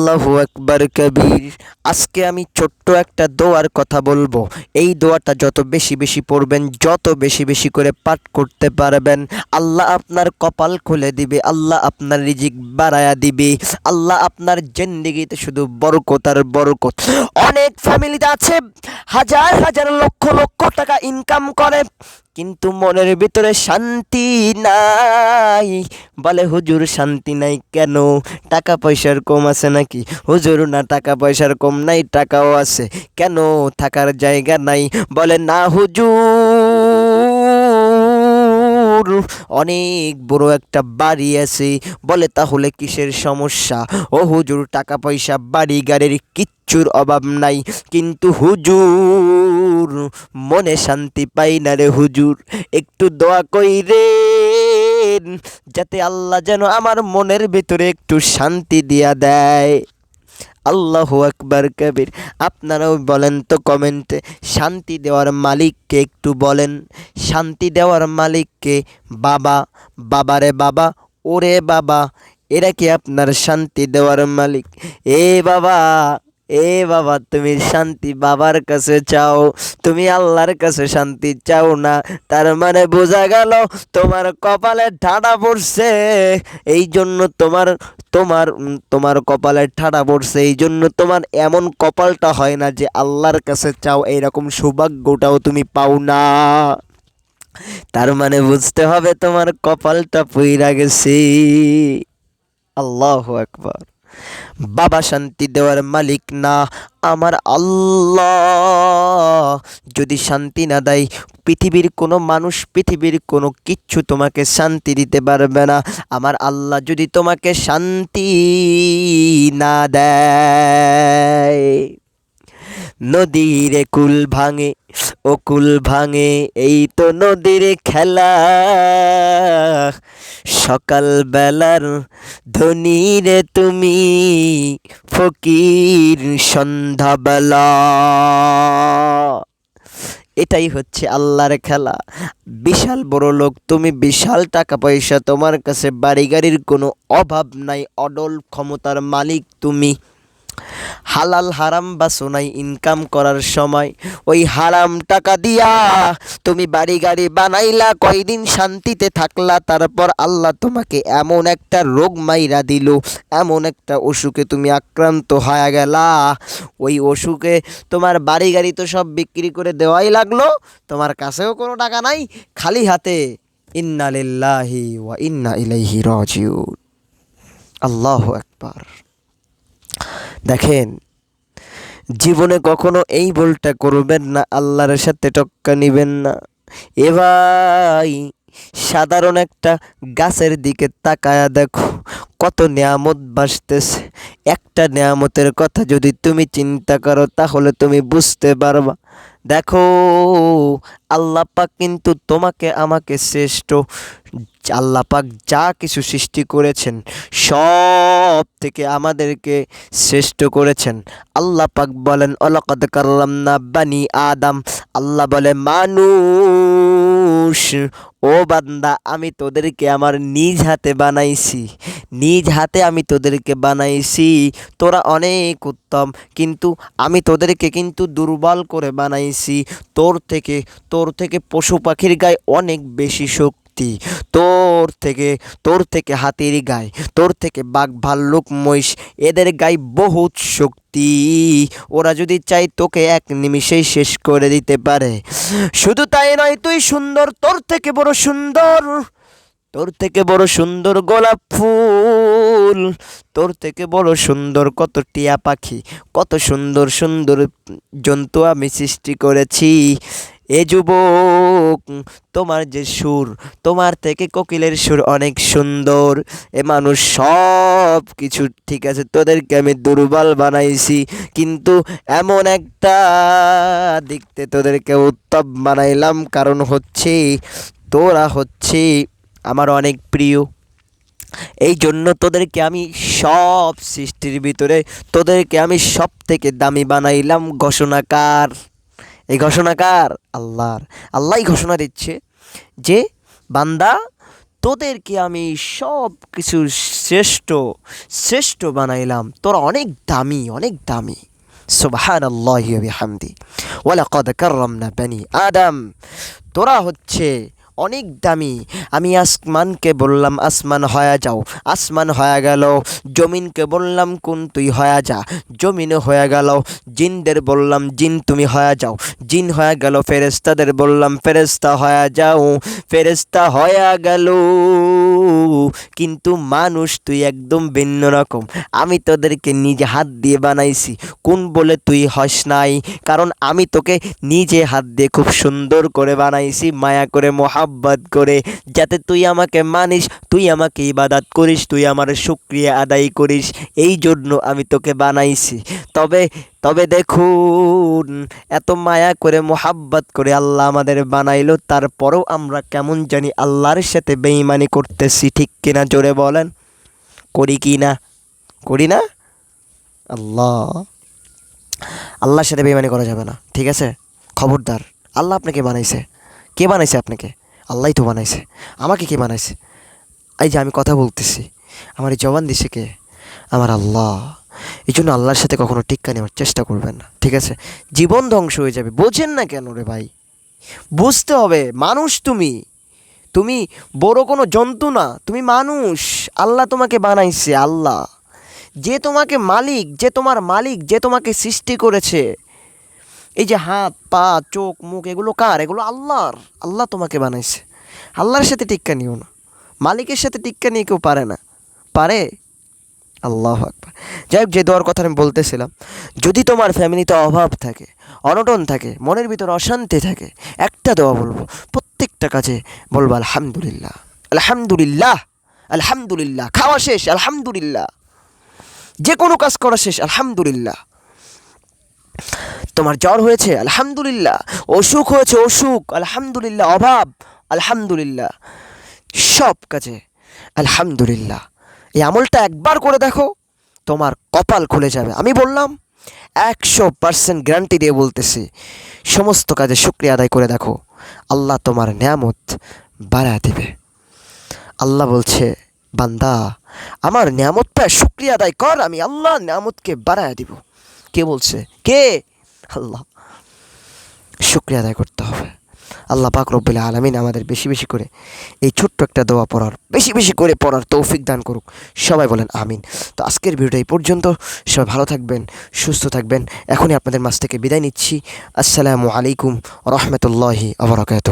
আল্লাহু আকবার কবির। আজকে আমি ছোট্ট একটা দোয়ার কথা বলব। এই দোয়াটা যত বেশি বেশি পড়বেন, যত বেশি বেশি করে পাঠ করতে পারবেন। আল্লাহ আপনার কপাল খুলে দিবে, আল্লাহ আপনার রিজিক বাড়ায়া দিবে, আল্লাহ আপনার জিন্দিগিতে শুধু বরকত আর বরকত। অনেক ফ্যামিলিতে আছে, হাজার হাজার লক্ষ লক্ষ টাকা ইনকাম করে। কিন্তু মনের ভিতরে শান্তি নাই। বলে, হুজুর, শান্তি নাই কেন? টাকা পয়সার কম আছে নাকি? হুজুর, না, টাকা পয়সার কম নাই, টাকাও আছে। কেন? থাকার জায়গা নাই। বলে, না, হুজুর। অনেক বড় একটা বাড়ি আছে। বলে তাহলে কিসের সমস্যা? ও হুজুর টাকা পয়সা বাড়ি গাড়ির কিচ্ছুর অভাব নাই। কিন্তু হুজুর, মনে শান্তি পাই না রে হুজুর। একটু দোয়া কই রে যাতে আল্লাহ যেন আমার মনের ভিতরে একটু শান্তি দিয়া দেয়। আল্লাহু আকবর কবির। আপনারাও বলেন তো কমেন্টে, শান্তি দেওয়ার মালিককে একটু বলেন। শান্তি দেওয়ার মালিককে বাবা, বাবারে বাবা, ওরে বাবা, এরা কি আপনার শান্তি দেওয়ার মালিক? এ বাবা! এ বাবা, তুমি শান্তি বাবার কাছে চাও, তুমি আল্লাহর কাছে শান্তি চাও না। তার মানে বোঝা গেল, তোমার কপালে ঠাডা পড়ছে। এই জন্য তোমার তোমার তোমার কপালে ঠাডা পড়ছে। এই জন্য তোমার এমন কপালটা হয় না যে আল্লাহর কাছে চাও, এইরকম সৌভাগ্যটাও তুমি পাও না। তার মানে বুঝতে হবে তোমার কপালটা পইরা গেছি। আল্লাহ একবার বাবা শান্তি দেওয়ার মালিক না, আমার আল্লাহ। যদি শান্তি না দেয়, পৃথিবীর কোনো মানুষ পৃথিবীর কোনো কিচ্ছু তোমাকে শান্তি দিতে পারবে না। আমার আল্লাহ যদি তোমাকে শান্তি না দেয়, নদীর কুল ভাঙে, ও কুল ভাঙে, এই তো নদীর খেলা। সকাল বেলার ধনীরে তুমি ফকির সন্ধ্যাবেলা। এটাই হচ্ছে আল্লাহর খেলা। বিশাল বড় লোক, তুমি বিশাল টাকা পয়সা, তোমার কাছে বাড়ি গাড়ির কোনো অভাব নাই, অডল ক্ষমতার মালিক তুমি। হালাল হারাম বা সোনাই ইনকাম করার সময় ওই হারাম টাকা দিয়া তুমি বাড়ি গাড়ি বানাইলা, কয়দিন শান্তিতে থাকলা, তারপর আল্লাহ তোমাকে এমন একটা রোগ মাইরা দিল, এমন একটা অসুখে তুমি আক্রান্ত হয়ে গেলা। ওই অসুখে তোমার বাড়ি গাড়ি তো সব বিক্রি করে দেওয়াই লাগল, তোমার কাছেও কোনো টাকা নাই, খালি হাতে ইন্না লিল্লাহি ওয়া ইন্না ইলাইহি রাজিউন। আল্লাহু আকবার। দেখেন, জীবনে কখনো এই ভুলটা করবেন না, আল্লাহর সাথে টক্কা নিবেন না। এ সাধারণ একটা গাছের দিকে তাকায়া দেখো, কত নিয়ামত বাসতেছে একটা নিয়ামতের কথা যদি তুমি চিন্তা করো, তাহলে তুমি বুঝতে পারবা। দেখো আল্লাপা কিন্তু তোমাকে আমাকে শ্রেষ্ঠ আল্লাহ পাক যা কিছু সৃষ্টি করেছেন, সব থেকে আমাদেরকে শ্রেষ্ঠ করেছেন। আল্লাহ পাক বলেন, অলকদ কারলাম না বানি আদম। আল্লাহ বলে, মানুষ, ও বান্দা, আমি তোদেরকে আমার নিজ হাতে বানাইছি। নিজ হাতে আমি তোদেরকে বানাইছি। তোরা অনেক উত্তম, কিন্তু আমি তোদেরকে কিন্তু দুর্বল করে বানাইছি। তোর থেকে তোর থেকে পশু পাখির গায়ে অনেক বেশি শক্তি তোর থেকে তোর থেকে হাতির গায়ে তোর থেকে বাঘ, ভাল্লুক, মহিষ, এদের গায়ে বহুত শক্তি। ওরা যদি চাই তোকে এক নিমিষেই শেষ করে দিতে পারে। শুধু তাই নয়, তুই সুন্দর, তোর থেকে বড় সুন্দর, তোর থেকে বড় সুন্দর গোলাপ ফুল, তোর থেকে বড় সুন্দর কত টিয়া পাখি, কত সুন্দর সুন্দর জন্তু আমি সৃষ্টি করেছি। এ যুবক, তোমার যে সুর, তোমার থেকে কোকিলের সুর অনেক সুন্দর। এ মানুষ সব কিছু ঠিক আছে, তোদেরকে আমি দুর্বল বানাইছি, কিন্তু এমন একটা দেখতে তোদেরকে উত্তম বানাইলাম, কারণ হচ্ছে তোরা হচ্ছে আমার অনেক প্রিয়। এই জন্য তোদেরকে আমি সব সৃষ্টির ভিতরে তোদেরকে আমি সব থেকে দামি বানাইলাম, ঘোষণাকার। এই ঘোষণা কার? আল্লাহর। আল্লাহ ঘোষণা দিচ্ছে যে, বান্দা, তোদেরকে আমি সব কিছু শ্রেষ্ঠ শ্রেষ্ঠ বানাইলাম। তোরা অনেক দামি অনেক দামি। সুবাহান আল্লাহ হামদি ওয়ালা কদ কাররামনা বানি আদম। তোরা হচ্ছে অনেক দামি। আমি আসমানকে বললাম, আসমান হয়া যাও, আসমান হয়ে গেল। জমিনকে বললাম, কোন তুই হয়ে যা? জমিনে হয়ে গেল। জিনদের বললাম, জিন, তুমি হয়ে যাও। জিন হয়ে গেল ফেরেস্তাদের বললাম ফেরেস্তা হয়ে যাও ফেরেস্তা হয়া গেল। কিন্তু মানুষ তুই একদম ভিন্ন রকম। আমি তোদেরকে নিজে হাত দিয়ে বানাইছি। কোন বলে তুই হস নাই? কারণ আমি তোকে নিজে হাত দিয়ে খুব সুন্দর করে বানাইছি, মায়া করে মোহাব্বত করে, যাতে তুই আমাকে মানিস, তুই আমাকে ইবাদাত করিস, তুই আমার শুক্রিয়া আদায় করিস, এই জন্য আমি তোকে বানাইছি। তবে তবে দেখুন, এত মায়া করে, মোহাব্বত করে আল্লাহ আমাদের বানাইলো, তারপরেও আমরা কেমন জানি আল্লাহর সাথে বেঈমানি করতেছি, ঠিক কিনা জোরে বলেন? করি কি না? করি না? আল্লাহ, আল্লাহর সাথে বেঈমানি করা যাবে না, ঠিক আছে? খবরদার, আল্লাহ আপনাকে বানাইছে। কে বানাইছে আপনাকে? আল্লাহই তো বানাইছে। আমাকে কে বানাইছে? এই যে আমি কথা বলতেছি। আমার এই জবান দিছে কে? আমার আল্লাহ। এই জন্য আল্লাহর সাথে কখনো টিক্কা নেওয়ার চেষ্টা করবেন না, ঠিক আছে? জীবন ধ্বংস হয়ে যাবে। বোঝেন না কেন রে ভাই? বুঝতে হবে, মানুষ তুমি। তুমি বড় কোনো জন্তু না, তুমি মানুষ। আল্লাহ তোমাকে বানাইছে, আল্লাহ। যে তোমাকে মালিক, যে তোমার মালিক, যে তোমাকে সৃষ্টি করেছে এই যে হাত, পা, চোখ, মুখ, এগুলো কার? এগুলো আল্লাহর। আল্লাহ তোমাকে বানাইছে। আল্লাহর সাথে টিক্কা নিও না। মালিকের সাথে টিক্কা নিয়ে কেউ পারে না। পারে? আল্লাহ আকবার। যাই হোক, যে দেওয়ার কথা আমি বলতেছিলাম, যদি তোমার ফ্যামিলিতে অভাব থাকে, অনটন থাকে, মনের ভিতরে অশান্তি থাকে, একটা দোয়া বলব, প্রত্যেকটা কাজে বলব, আলহামদুলিল্লাহ। আলহামদুলিল্লাহ! আলহামদুলিল্লাহ! খাওয়া শেষ, আলহামদুলিল্লাহ! যে কোনো কাজ করা শেষ, আলহামদুলিল্লাহ! তোমার জ্বর হয়েছে, আলহামদুলিল্লাহ। অসুখ হয়েছে, অসুখ। আলহামদুলিল্লাহ, অভাব। আলহামদুলিল্লাহ। সব কাজে, আলহামদুলিল্লাহ। এই আমলটা একবার করে দেখো, তোমার কপাল খুলে যাবে। আমি বললাম, একশো পার্সেন্ট গ্যারান্টি দিয়ে বলতেছি, সমস্ত কাজে শুক্রিয়া আদায় করে দেখো, আল্লাহ তোমার নিয়ামত বাড়ায় দিবে। আল্লাহ বলছে, বান্দা, আমার নিয়ামত পায়, শুক্রিয়া আদায় কর, আমি আল্লাহ নিয়ামতকে বাড়ায় দিব। কে বলছে? কে? আল্লাহ। শুক্রিয়া আদায় করতে হবে। আল্লাহ পাক রব্বুল আলমিন আমাদের বেশি বেশি করে এই ছোট্ট একটা দোয়া পড়ার, বেশি বেশি করে পড়ার তৌফিক দান করুক। সবাই বলেন আমিন। তো আজকের ভিডিওটা এই পর্যন্ত। সবাই ভালো থাকবেন, সুস্থ থাকবেন। এখনই আপনাদের মাছ থেকে বিদায় নিচ্ছি। আসসালামু আলাইকুম রহমতুল্লাহি আবরাকাত